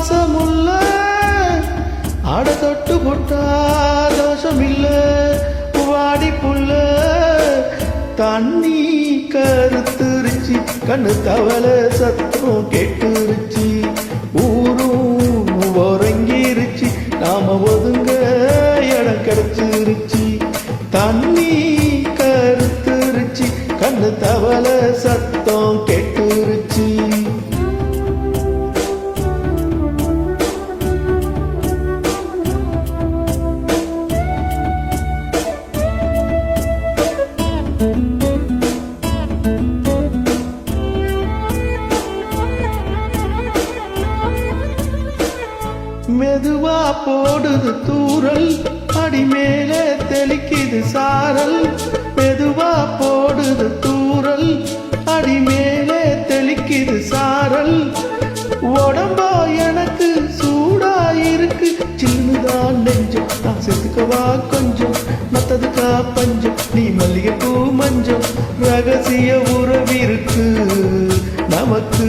பாசமுள்ள அட தொட்டு புட்டா தோஷமில்ல. வாடி புள்ள தண்ணி கருத்துருச்சி. கண்ணு தவளை சத்தம் கெட்டுருச்சி. ஊரும் உறங்கிருச்சு. நாம ஒதுங்க இடம் கிடைச்சிருச்சு. தண்ணி கருத்துருச்சி. கண்ணு தவளை சத்தம் கெட்டுருச்சி. மெதுவா போடுது தூரல் அடி மேலே தெளிக்குது சாரல். மெதுவா போடுது தூரல் அடி மேலே தெளிக்குது சாரல். உடம்பா எனக்கு சூடா இருக்கு. சின்னதான் நெஞ்சம். நான் செத்துக்கவா கொஞ்சம். மத்ததுக்கா பஞ்சம். நீ மல்லிகை பூ மஞ்சம். ரகசிய உறவிருக்கு நமக்கு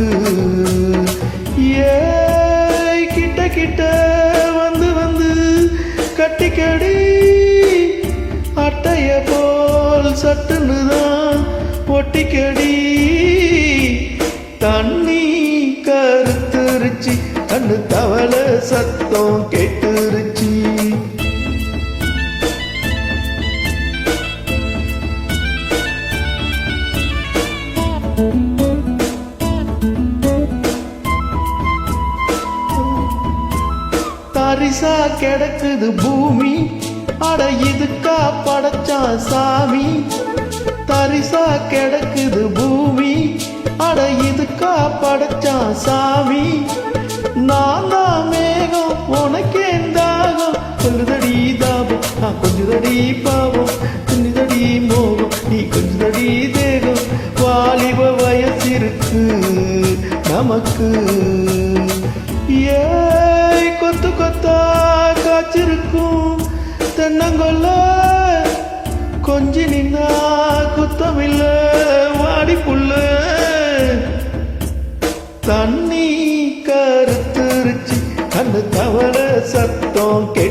ஏ கிட்ட வந்து வந்து கட்டிக்கடி அட்டைய போல் சட்டுன்னு தான் ஒட்டிக்கடி தண்ணி கருத்துருச்சி கண்ணு தவள சத்தம் கேட்டு தரிசா கிடக்குது பூமி. அட இதுக்கா படைச்சா சாமி. தரிசா கிடக்குது பூமி. அட இதுக்கா படைச்சா சாமி. நான் தான் மேகம் உனக்கே தாகம். சொல்லுதடி தாபம் நான் கொஞ்சதடி பாவம். துணிதடி மோகம் நீ கொஞ்சதடி தேகம். வாலிப வயசிருக்கு நமக்கு கொத்தா காய்ச்சிருக்கும் தென்னங்கொல்ல. கொஞ்சி நின்னா குத்தமில்ல வாடி புள்ள தண்ணி கருத்துருச்சு அந்த தவற சத்தம் கேட்டு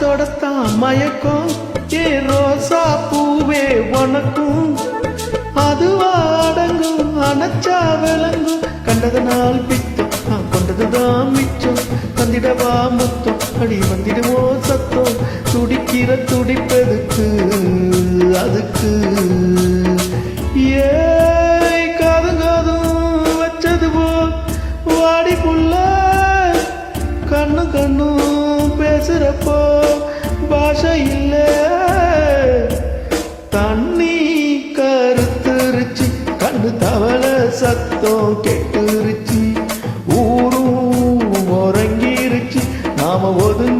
தொடத்தான் மயக்கம். ஏ ரோசா பூவே உனக்கும். அதுவா அடங்கும் அணைச்சா விளங்கும். கண்டதனால் பித்தம் நான் கொண்டதுதான் மிச்சம். தந்திடவா முத்தம் அடி வந்திடுமோ சத்தம். துடிக்கிற துடிப்பதுக்கு அதுக்கு. ஏய் காதும் காதும் வச்சது போ வாடி புள்ள கண்ணு கண்ணும் பேசுறப்போ பாஷை இல்ல தண்ணி கருத்துருச்சு கண்ணு தவள சத்தம் கெட்டுருச்சு ஊரும் உறங்கிருச்சு நாம ஒதுங்க